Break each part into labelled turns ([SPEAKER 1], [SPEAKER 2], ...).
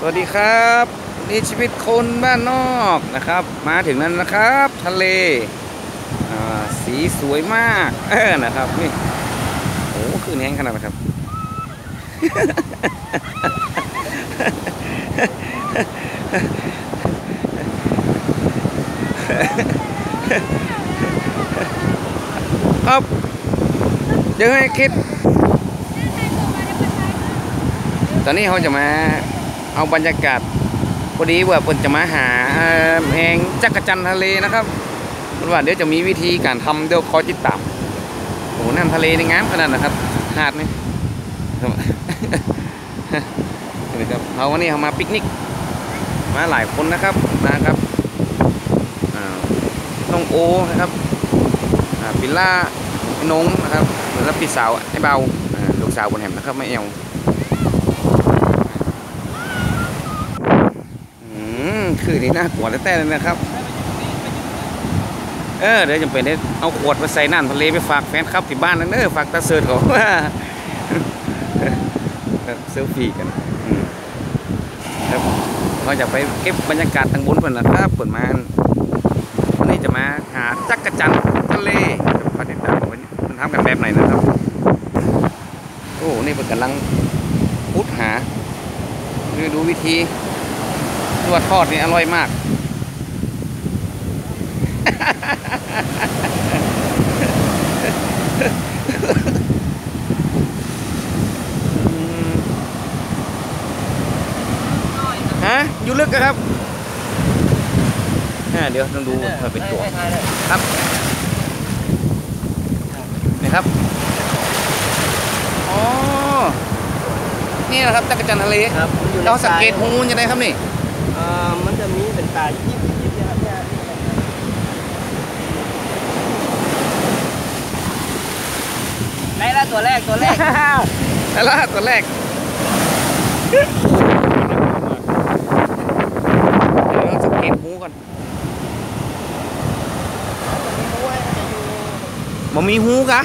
[SPEAKER 1] สวัสดีครับ นี่ชีวิตคนบ้านนอกนะครับ มาถึงนั้นนะครับ ทะเลอ่าสีสวยมากเออนะครับ นี่โอ้คืนแห้งขนาดนะครับ ครับยังไงคิด ตอนนี้เขาจะมา เอาบรรยากาศพอดีว่าเพิ่นจะมาหาเอ่อแหงจักรจันทร์ทะเลนะครับเพิ่นว่าเดี๋ยวจะมีวิธีการทำเดี๋ยวคอยติดตามโอ้โหน้ำทะเลในงามขนาดนะครับหาดนี่นี่ครับเขาวันนี้เขามาปิกนิก มาหลายคนนะครับนะครับน้องโอนะครับปิลล่าไอ้นงนะครับแล้วพี่สาวไอ้เบาอ่าลูกสาวบนแหมนะครับไม่เอว อืมคื อนี่น่ากลัวแต่ๆเลยนะครับ เออเดี๋ยวจำเป็นได้เอาขวดมาใส่น้ำทะเลไปฝากแฟนคลับที่บ้านนั่นเออฝากตาเสิร์ตเขาเซลฟี่กันครับเราจะไปเก็บบรรยากาศทางบนเพิ่นนะครับเปิดมาวันนี้จะมาหาจักรจันทะเลมาติดตามว่ามันทำกันแบบไหนนะครับ โอ้ นี่เพิ่นกำลังพุดหาดูดูวิธี ตัวทอดนี่อร่อยมากอืมฮะ อยู่ลึกอะครับอ่าเดี๋ยวต้องดูเผื่อเป็นตัวครับนี่ครับอ๋อนี่นะครับจักรจันทร์ทะเล
[SPEAKER 2] ครับมันอยู่ใน
[SPEAKER 1] เราสังเกต
[SPEAKER 2] ทราย
[SPEAKER 1] หูมันยังไงครับนี่
[SPEAKER 2] อ่ามันจะมีเป็นตายิบยิบเนี่ยครับเนี่ย
[SPEAKER 3] ไหนละตัวแรกตัวแรก
[SPEAKER 1] แต่ละตัวแรกเดี๋ยวเราสังเกตหูก่อนมันมีหูกะ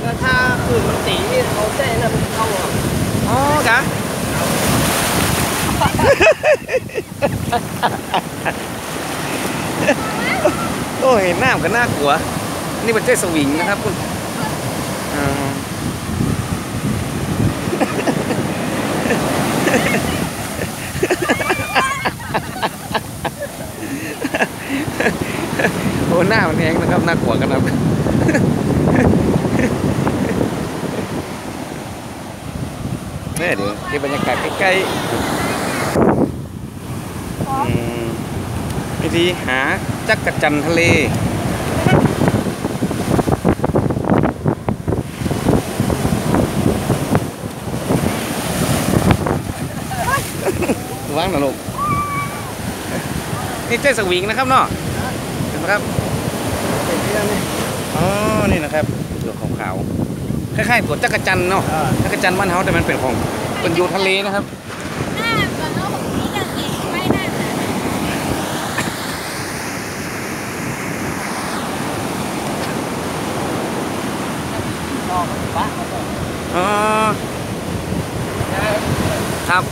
[SPEAKER 2] แล้วถ้าคืนมันตีนี่เขาแจ้นะมันเข้าอะ
[SPEAKER 1] อ๋อกะ โอ้เห็นหน้ามันก็น่ากลัว นี่เป็นเจ้สวิงนะครับคุณโอ้หน้ามันแหงนะครับน่ากลัวกันครับเนี่ยเดี๋ยวเก็บบรรยากาศใกล้ๆอืม วิธีหาจักรจันทร์ทะเล ว่างนะลูกนี่เจ๊สวิงนะครับเนาะเห็นไหมครับ
[SPEAKER 2] เป็นที่นั่นนี่
[SPEAKER 1] อ๋อ นี่นะครับตัวขาวๆคล้ายๆตัวจักรจันทร์เนาะ
[SPEAKER 2] อ่า
[SPEAKER 1] จักรจันทร์บ้านเฮาแต่มันเป็นของเป็นอยู่ทะเลนะครับ
[SPEAKER 4] หน้าเหมือนเอาของนี้จะเก็บไว้นั่นน่ะ
[SPEAKER 2] ต่อมันปะเขาบ อก
[SPEAKER 1] อ๋อครับ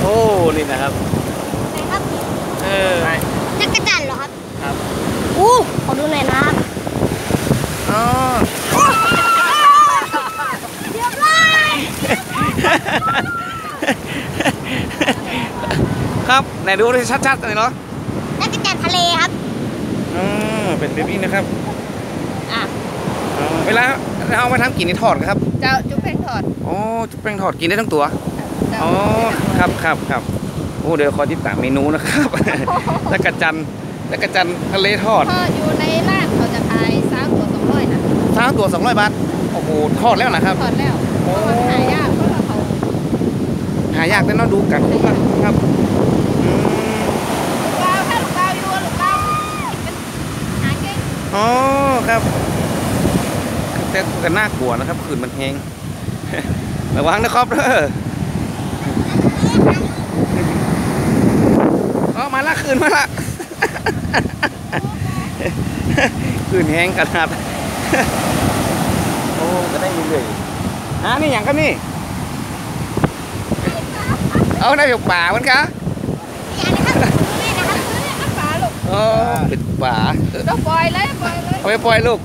[SPEAKER 1] โอ้ นี่นะครับ
[SPEAKER 4] ไหนครับ
[SPEAKER 1] เออ
[SPEAKER 4] จักรจันทร์เหรอครับ
[SPEAKER 2] ครับ
[SPEAKER 4] อู้ขอดูหน่อยนะครับ
[SPEAKER 1] อ๋อ
[SPEAKER 4] เรียบร้อย
[SPEAKER 1] ครับ ไหนดูให้ชัดๆหน่อยเนาะ
[SPEAKER 4] จักรจันทร์ทะเลครับ
[SPEAKER 1] อ๋อ เป็นแบบนี้นะครับ
[SPEAKER 4] อะ
[SPEAKER 1] อ๋อเวลาเอามาทำกินนี่ทอดครับ
[SPEAKER 3] เจ้าจุ๊บแป้งทอด
[SPEAKER 1] อ๋อจุ๊บแป้งทอดกินได้ทั้งตัว
[SPEAKER 3] เจ้า
[SPEAKER 1] อ๋อครับครับครับโอ้เดี๋ยวขอติดตามเมนูนะครับจักรจันทร์จักรจันทร์ทะเลทอด
[SPEAKER 3] พออยู่ในร้านเขาจะขายสามตัวสองร้อยนะ
[SPEAKER 1] สามตัว200บาทโอ้โหทอดแล้วนะครับ
[SPEAKER 3] ทอดแล้วเพราะว่าหายากเพราะว่าเขา
[SPEAKER 1] หายากแต่เนาะดูกันนะครับอืม
[SPEAKER 3] ลูกเก้าถ้าลูกเก้าอยู่ลูกเก้าเป็นหาเก่ง
[SPEAKER 1] อ๋อครับแต่ก็น่ากลัวนะครับคืนมันแห้งระวังนะครับเด้ออ๋อมาละคืนมาละคืนแห้งขนาดโอ้ก็ได้เรื่อยๆอ่านี่อย่างครับนี่เอาได้อยู่ป่ามันกะ
[SPEAKER 3] นี่นะครับนี่นะครับปลาลูก
[SPEAKER 1] โอ้เป็น ป่า
[SPEAKER 3] เราปล่อยเลยปล่อยเลย
[SPEAKER 1] เอาไปปล่อยลูก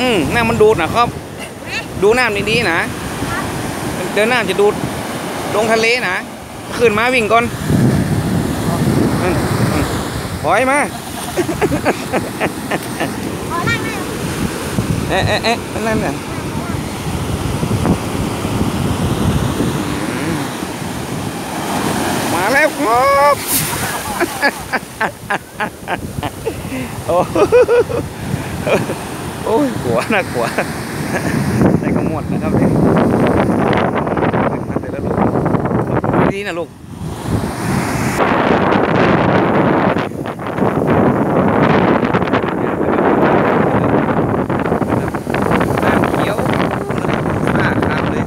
[SPEAKER 1] อืมน้ำมันดูดนะครับ ดูน้ำดีๆนะเดินน้ำจะดูดลงทะเลนะขึ้นมาวิ่งก่อนนั่นนั่นปล่อยมา
[SPEAKER 3] ขอนั่งหน่อย
[SPEAKER 1] เอ๊ะเอ๊ะเอ๊ะนั่นน่ะมา แล้วครับโอ้โอ้ยกลัวนะกลัวแต่ก็หมดนะครับเนี่ยแต่ละลูกดีนะลูก น้ำเขียวมากครับเลย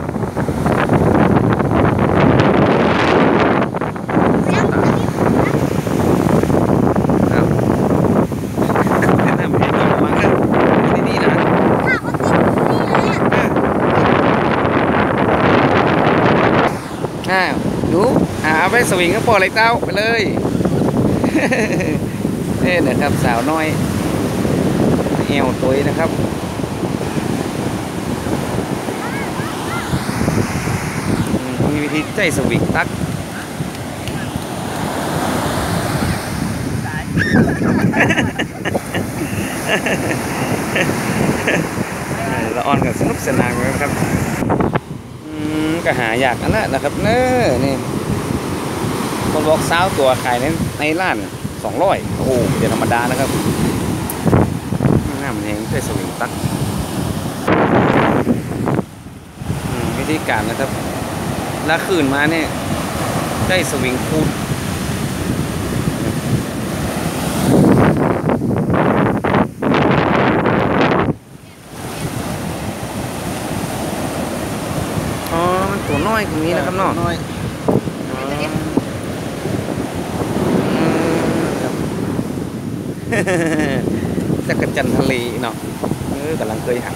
[SPEAKER 3] เสียง
[SPEAKER 1] ครับน้ำแข็งระวังนะดีๆนะ
[SPEAKER 3] ข้าวเขากินนี่เลย อ้า
[SPEAKER 1] วดูหาไปสวิงก็พอเลยเต้าไปเลยนี่นะครับสาวน้อยเอวตัวนะครับมีวิธีใจสวิงตักละอ่อนกับสนุกสนานนะครับ ก็หาอยากอันนแหละนะครับเน้อนี่คนบอกสาวตัวขายในในร้านสองร้อยโอ้โหเดี๋ยวธรรมดานะครับน้ามันแห้งด้วยสวิงตักวิธีการนะครับแล้วคืนมาเนี่ยได้สวิงคูดอ๋อมัน ตัวน้อยตรงนี้นะครับเนาะ
[SPEAKER 2] น้อย
[SPEAKER 1] จักรจันทร์ทะเลเนาะเออกำลังเคยหัน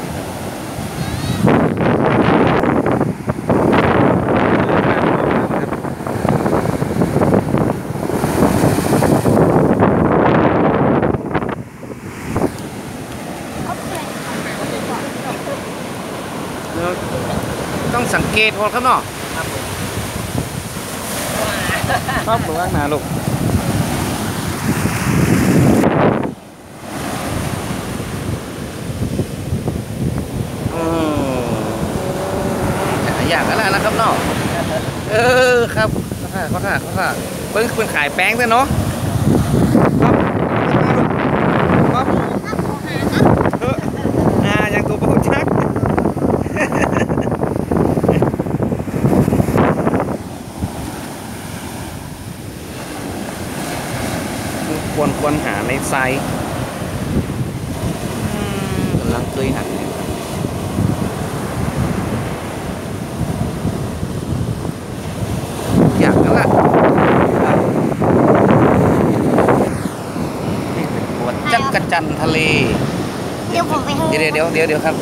[SPEAKER 1] ต้องสังเกตพอครับเนาะครับเบื้องหน้าลูกอืมอยากอะไรนะครับเนาะเออครับเขาค่ะเขาค่ะเขาค่ะเพิ่งเพิ่งขายแป้งด้วยเนาะครับครับเอออ่าอย่างตัวประชักควรควรหาใน ไซส์อืมกำลังเคยหันเนี่ยอยากแล้วล่ะนี่เป็นตัวจักรจันทร์ทะเล
[SPEAKER 3] เดี๋ยวผมไปให้
[SPEAKER 1] เดี๋ยวเดี๋ยวเดี๋ยวเดี๋ยวครับ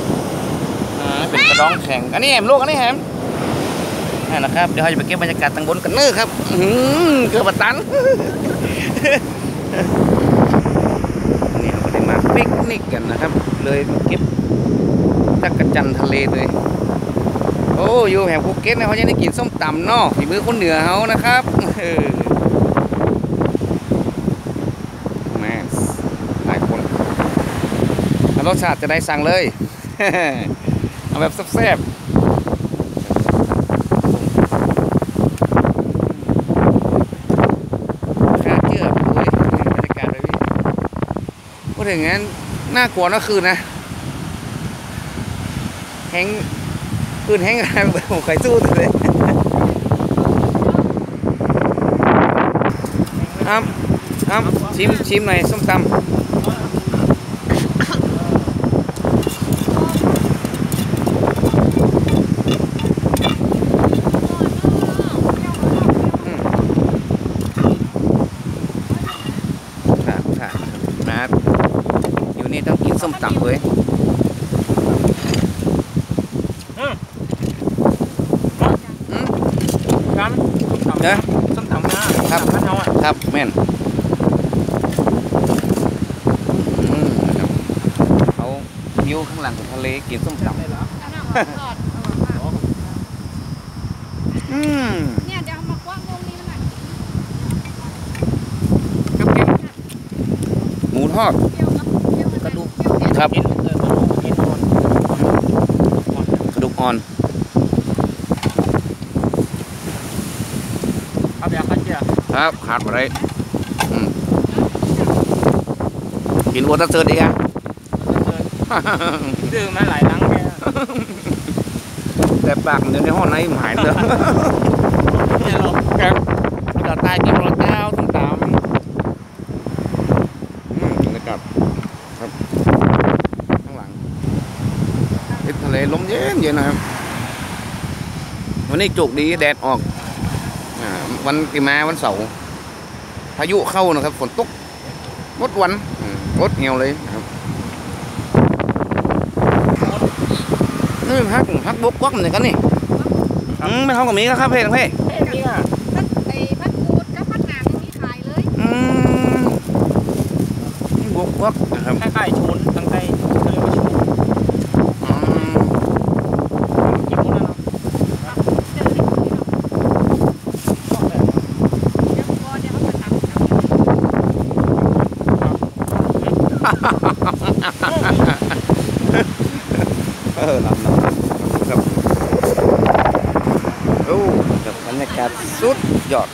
[SPEAKER 1] อ่าเป็นกระดองแข็ง อันนี้แหมลูกอันนี้แหมนั่นนะครับ เดี๋ยวเราจะไปเก็บบรรยากาศทางบนกันเนอะครับ อื้อหือเกือบตันนี่เราก็ได้มา ปิกนิกกันนะครับ เลยมาเก็บตะกจันทร์ทะเลเลย โอ้อยู่แถวภูเก็ตนะเขาจะได้กินส้มตำเนาะฝีมือคนเหนือเขานะครับแม่หลายคนรสชาติจะได้สั่งเลย เอาแบบแซ่บๆค่าเจือบโอ้ยบรรยากาศแบบนี้ พูดถึงงั้นน่ากลัวนะคืนนะแห้งคืนแห้งอะไรผมเคยสู้ตัวเลยอ้ำอ้ำชิมชิมหน่อยส้มตำอืม นี้ ต้องกินส้มตำเลย
[SPEAKER 2] อืม
[SPEAKER 1] อืม
[SPEAKER 2] กันส้มตำ
[SPEAKER 1] เนอะ
[SPEAKER 2] ส้มตำนะครับบ้านเราอะ
[SPEAKER 1] ครับแม่นอืมนะครับเขาวิวข้างหลังของทะเลกินส้มตำ
[SPEAKER 2] ได้เหรอ
[SPEAKER 4] เอาหน้ามาทอดเอามา
[SPEAKER 1] อืม
[SPEAKER 4] เนี่ยเดี๋ยวเอามากว้างตรงนี้นะ
[SPEAKER 1] ครับเก็บหมูทอด ครับ
[SPEAKER 2] กินเออกินอ่อน
[SPEAKER 1] กระดูกอ่อน
[SPEAKER 2] เอาแบบข้าวเจียว
[SPEAKER 1] ครับขาดอะไรอืมกินวัวตะเซิร์ดอีกอะ
[SPEAKER 2] ซื้อมาหลายหลังแก
[SPEAKER 1] แต่ปากมันอยู่ในห้องไหนมันหายเลย
[SPEAKER 2] เนี่ยเรา
[SPEAKER 1] ครับภาษาใต้กินรสเจ้าต้มตำอืมนะครับครับ ข้างหลังติดทะเลลมเย็นเย็นนะครับ วันนี้จุกดีแดดออกอ่าวันที่มาวันเสาร์พายุเข้านะครับ ฝนตกงดวันอืมงดเหี่ยวเลยนะครับนี่พักพักบกวักเหมือนกันนี่อืมไม่เท่ากับมีก็ครับเพ่ทั้งเพ่
[SPEAKER 2] เนี่ย
[SPEAKER 4] พัดไอ้พัดกูดกับพัดหนามยังมีขายเลย
[SPEAKER 1] อืมบกวักนะครับ
[SPEAKER 2] คล้ายๆชนตั้งใจเขาเรียกว่าชน
[SPEAKER 1] อืม
[SPEAKER 2] กินหมดแล้วเนาะ
[SPEAKER 4] เจอที่นี่เนาะเดี๋ยวพอเดี๋ยวเขาจะทำกับ
[SPEAKER 1] เออหลับหลับครับโอ้กับบรรยากาศสุด ยอด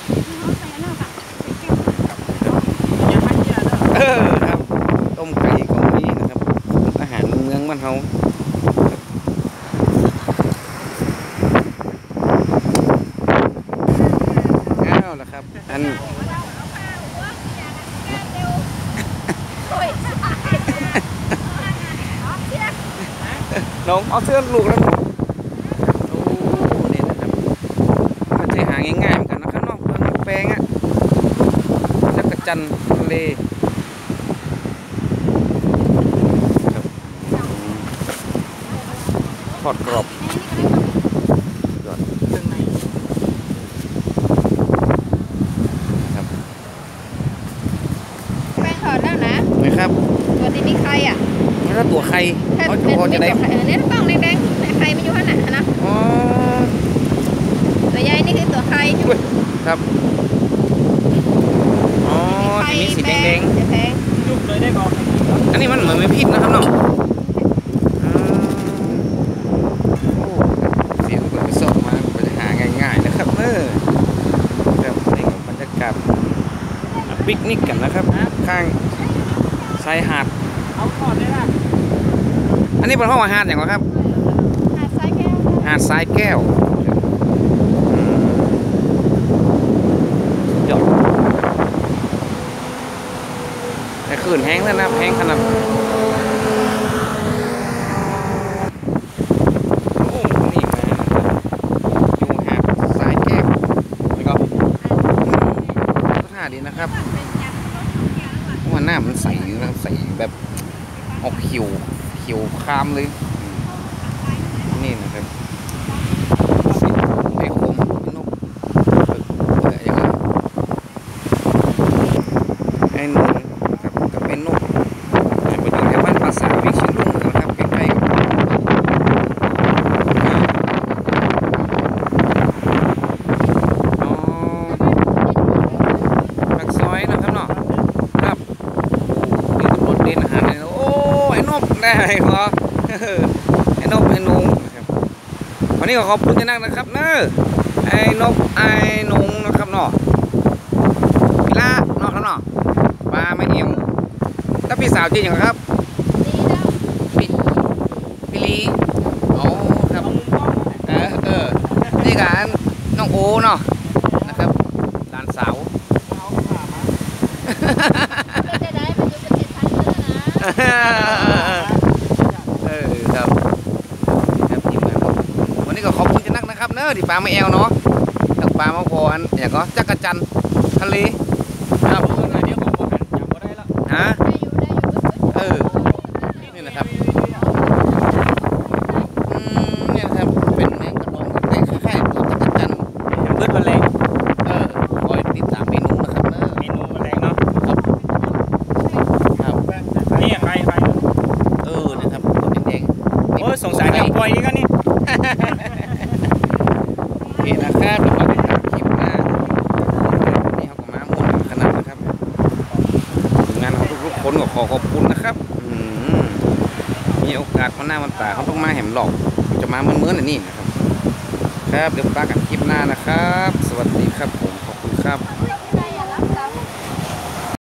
[SPEAKER 2] ยังไม่เจียวเนาะ
[SPEAKER 1] เออครับต้มไก่ของนี้นะครับอาหารเมืองบ้านเฮาอ้าวแล้วครับอัน
[SPEAKER 4] โอ้ย
[SPEAKER 1] น้องเอาเสื้อลูกแล้วโอ้นี่นะครับมันจะหาง่ายๆเหมือนกันนะครับนอกเมืองแปลงอะ จักรจันทร์ทะเลครับทอดกรอบ
[SPEAKER 2] เครื่องใน
[SPEAKER 4] แป้งทอดแล้วนะ
[SPEAKER 1] นะครับ
[SPEAKER 4] ตัวนี้มีใครอะ
[SPEAKER 1] แล้วก็ตัวไข่
[SPEAKER 4] แค่
[SPEAKER 1] เขา
[SPEAKER 4] เป็น
[SPEAKER 1] พอ
[SPEAKER 4] มี
[SPEAKER 1] จะได้
[SPEAKER 4] ตัวไข่อันนี้ต้องแดงๆไข่มันอยู่ข้างหน้านะ
[SPEAKER 1] อ๋อ
[SPEAKER 4] ตัวใหญ่นี่คือตัวไข่
[SPEAKER 1] ครับอ๋อ จะมีสีแดง
[SPEAKER 4] แดง
[SPEAKER 2] ยุบเลยได้ก่อน
[SPEAKER 1] ๆอันนี้มันเหมือนไม่พิษนะครับเนาะอืมโอ้เสียงเปิดไปสอบมาก็จะหาง่ายๆนะครับเออครับนี่ก็บรรยากาศปิกนิกกันนะครับ ข้างชายหาด
[SPEAKER 2] เอาทอดได้ละ
[SPEAKER 1] อันนี้เป็นห้องอาหารอย่างไรครับ
[SPEAKER 4] หาดทรายแก้ว
[SPEAKER 1] หาดทรายแก้วอืมยอด อื่นแห้งแล้วนะแห้งขนาดโอ้นี่มาอยู่หาดทรายแก้วแล้วก็ท่าดีนะครับเพราะว่าหน้ามันใสนะใสแบบออกเขียวเขียวคามเลยนี่นะครับสีไอ้คมนกเอ่ออย่างนั้นไอ้นกกับกับเป็นนกไปอยู่แถวบ้านภาษาวิชิลุงนะครับใกล้ๆกับอ๋อปากซอยนะครับเนาะครับโอ้มีตำรวจเดินอาหารเลยนะโอ้ไอ้นกได้เหรอไอ้นกไอ้นุงนะครับวันนี้ก็ขอบคุณเจ้านักนะครับเนอะไอ้นกไอ้นุงนะครับเนาะพี่ละเนาะครับเนาะปลาไม่เอียวแล้วพี่สาวจริงอย่างครับ
[SPEAKER 4] นี่เนาะ
[SPEAKER 1] พี่พี่ลีอ๋อครับ
[SPEAKER 2] เอามุมกล้อง
[SPEAKER 1] เออเออนี่กันน้องโอเนาะนะครับหลานสาว
[SPEAKER 2] เอาขามา
[SPEAKER 4] เป็นได้ได้มันอยู่ประเทศไทย เลยนะ
[SPEAKER 1] เออครับครับทีมงานครับวันนี้ก็ขอบคุณเจ้านักนะครับเนอะที่ปลาไม่เอวเนาะทั้งปลามาพออันอย่างก็จักรจันทร์ทะเลครับ
[SPEAKER 2] เอาหน่อยเดี๋ยวของบ่หันจับบ่ได้ละ
[SPEAKER 1] ฮะ
[SPEAKER 4] ได้อยู่ได้อยู่
[SPEAKER 1] เออ บ่อยๆอีกแล้วนี่ โอเคนะครับเดี๋ยวมาติดตามคลิปหน้านี่เขาก็มาม่วนขนาดนะครับทีมงานเขาทุกๆคนก็ขอขอบคุณนะครับอืมมีโอกาสมาหน้ามันตาเขาต้องมาแหมหลอกจะมาเมื่อนๆอันนี้นะครับ ครับเดี๋ยวปากันคลิปหน้านะครับ สวัสดีครับผมขอบคุณครับ